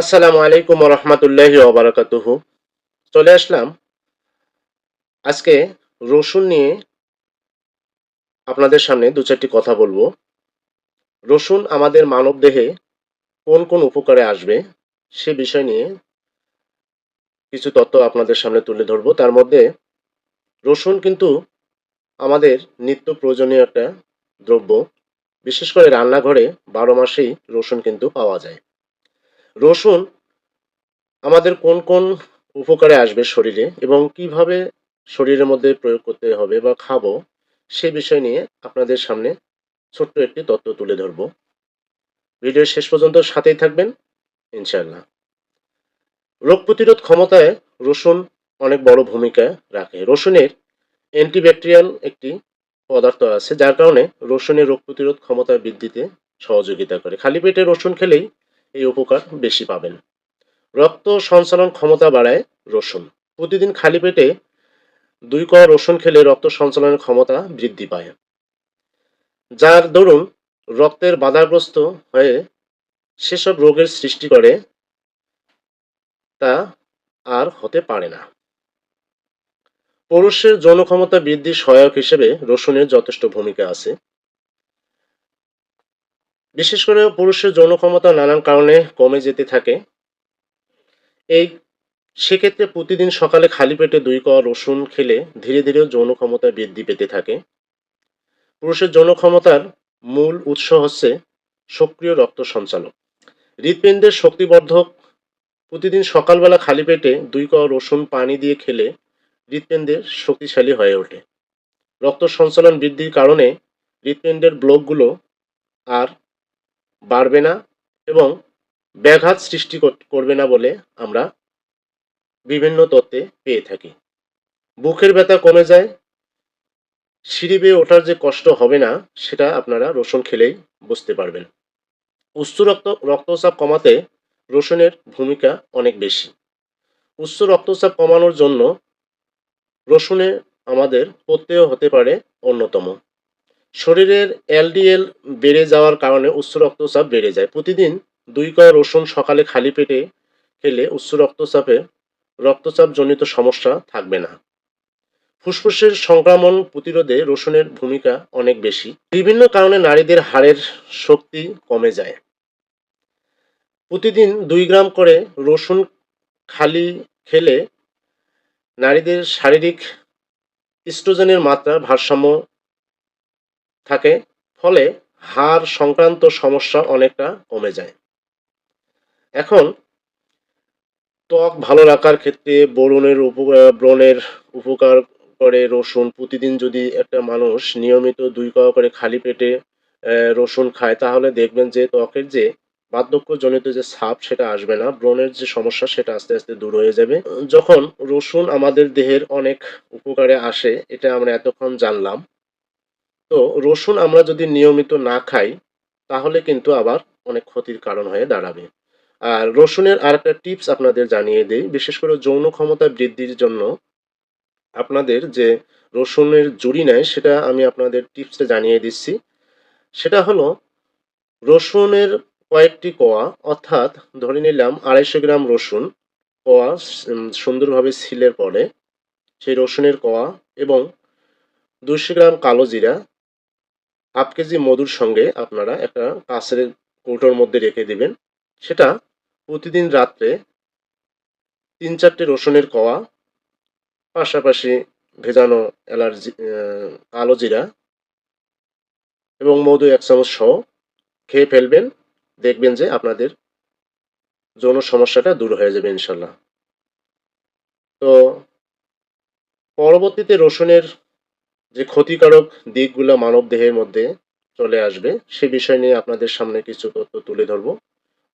আসসালামু আলাইকুম রহমতুল্লাহি ওবরাকাতুহ চলে আসলাম। আজকে রসুন নিয়ে আপনাদের সামনে দু চারটি কথা বলব। রসুন আমাদের মানব দেহে কোন কোন উপকারে আসবে সে বিষয় নিয়ে কিছু তথ্য আপনাদের সামনে তুলে ধরবো। তার মধ্যে রসুন কিন্তু আমাদের নিত্য প্রয়োজনীয় একটা দ্রব্য। বিশেষ করে রান্নাঘরে বারো মাসেই রসুন কিন্তু পাওয়া যায়। রসুন আমাদের কোন কোন উপকারে আসবে শরীরে এবং কীভাবে শরীরের মধ্যে প্রয়োগ করতে হবে বা খাব সে বিষয় নিয়ে আপনাদের সামনে ছোট্ট একটি তত্ত্ব তুলে ধরব। ভিডিওর শেষ পর্যন্ত সাথেই থাকবেন ইনশাল্লাহ রোগ প্রতিরোধ ক্ষমতায় রসুন অনেক বড় ভূমিকা রাখে। রসুনের অ্যান্টিব্যাকটেরিয়াল একটি পদার্থ আছে, যার কারণে রসুনের রোগ প্রতিরোধ ক্ষমতা বৃদ্ধিতে সহযোগিতা করে। খালি পেটে রসুন খেলেই এই উপকার বেশি পাবেন। রক্ত সঞ্চালন ক্ষমতা বাড়ায় রসুন। প্রতিদিন খালি পেটে দুই কোয়া রসুন খেলে রক্ত সঞ্চালনের ক্ষমতা বৃদ্ধি পায়। যার দরুন রক্তের বাধাগ্রস্ত হয়ে সেসব রোগের সৃষ্টি করে তা আর হতে পারে না। পুরুষের যৌন ক্ষমতা বৃদ্ধির সহায়ক হিসেবে রসুনের যথেষ্ট ভূমিকা আছে। বিশেষ করে পুরুষের যৌন ক্ষমতা নানান কারণে কমে যেতে থাকে। এই সেক্ষেত্রে প্রতিদিন সকালে খালি পেটে দুই কোয়া রসুন খেলে ধীরে ধীরে যৌন ক্ষমতা বৃদ্ধি পেতে থাকে। পুরুষের যৌন ক্ষমতার মূল উৎস হচ্ছে সক্রিয় রক্ত সঞ্চালক হৃৎপিণ্ডের শক্তিবর্ধক প্রতিদিন সকালবেলা খালি পেটে দুই কোয়া রসুন পানি দিয়ে খেলে হৃৎপিণ্ডের শক্তিশালী হয়ে ওঠে। রক্ত সঞ্চালন বৃদ্ধির কারণে হৃৎপিণ্ডের ব্লকগুলো আর বাড়বে না এবং ব্যাঘাত সৃষ্টি করবে না বলে আমরা বিভিন্ন তত্ত্বে পেয়ে থাকি। বুকের ব্যথা কমে যায়, সিঁড়ি বেয়ে ওঠার যে কষ্ট হবে না, সেটা আপনারা রসুন খেলেই বুঝতে পারবেন। উচ্চ রক্ত, রক্তচাপ কমাতে রসুনের ভূমিকা অনেক বেশি। উচ্চ রক্তচাপ কমানোর জন্য রসুনে আমাদের প্রত্যয় হতে পারে অন্যতম। শরীরের এলডিএল বেড়ে যাওয়ার কারণে উচ্চ রক্তচাপ বেড়ে যায়। প্রতিদিন দুই কয় রসুন সকালে খালি পেটে খেলে উচ্চ রক্তচাপে রক্তচাপজনিত সমস্যা থাকবে না। ফুসফুসের সংক্রমণ প্রতিরোধে রসুনের ভূমিকা অনেক বেশি। বিভিন্ন কারণে নারীদের হাড়ের শক্তি কমে যায়। প্রতিদিন দুই গ্রাম করে রসুন খালি খেলে নারীদের শারীরিক ইস্ট্রোজেনের মাত্রা ভারসাম্য থাকে, ফলে হাড় সংক্রান্ত সমস্যা অনেকটা কমে যায়। এখন, ত্বক ভালো রাখার ক্ষেত্রে বরুণের ব্রণের উপকার করে রসুন। প্রতিদিন যদি একটা মানুষ নিয়মিত দুই কোয়া করে খালি পেটে রসুন খায়, তাহলে দেখবেন যে ত্বকের যে বার্ধক্যজনিত যে ছাপ, সেটা আসবে না। ব্রণের যে সমস্যা, সেটা আস্তে আস্তে দূর হয়ে যাবে। যখন রসুন আমাদের দেহের অনেক উপকারে আসে, এটা আমরা এতক্ষণ জানলাম। তো রসুন আমরা যদি নিয়মিত না খাই, তাহলে কিন্তু আবার অনেক ক্ষতির কারণ হয়ে দাঁড়াবে। আর রসুনের আর একটা টিপস আপনাদের জানিয়ে দিই, বিশেষ করে যৌন ক্ষমতা বৃদ্ধির জন্য। আপনাদের যে রসুনের জুড়ি নেয় সেটা আমি আপনাদের টিপসে জানিয়ে দিচ্ছি। সেটা হলো, রসুনের কয়েকটি কোয়া, অর্থাৎ ধরে নিলাম আড়াইশো গ্রাম রসুন, কোয়া সুন্দরভাবে সিলের পরে, সেই রসুনের কোয়া এবং দুশো গ্রাম কালো জিরা হাফ কেজি মধুর সঙ্গে আপনারা একটা কাঁচের কৌটোর মধ্যে রেখে দিবেন। সেটা প্রতিদিন রাত্রে তিন চারটে রসুনের কওয়া পাশাপাশি ভেজানো অ্যালার্জি কালো জিরা এবং মধু এক চামচ সহ খেয়ে ফেলবেন। দেখবেন যে আপনাদের যৌন সমস্যাটা দূর হয়ে যাবে ইনশাল্লাহ। তো পরবর্তীতে রসুনের যে ক্ষতিকারক দিকগুলো মানব দেহের মধ্যে চলে আসবে, সে বিষয় নিয়ে আপনাদের সামনে কিছু তথ্য তুলে ধরব।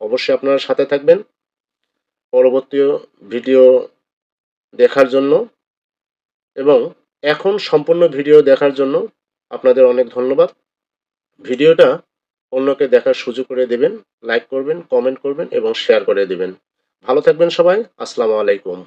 অবশ্যই আপনারা সাথে থাকবেন। পরবর্তী ভিডিও দেখার জন্য এবং এখন সম্পূর্ণ ভিডিও দেখার জন্য আপনাদের অনেক ধন্যবাদ। ভিডিওটা অন্যকে দেখার সুযোগ করে দেবেন, লাইক করবেন, কমেন্ট করবেন এবং শেয়ার করে দেবেন। ভালো থাকবেন সবাই, আসসালামু আলাইকুম।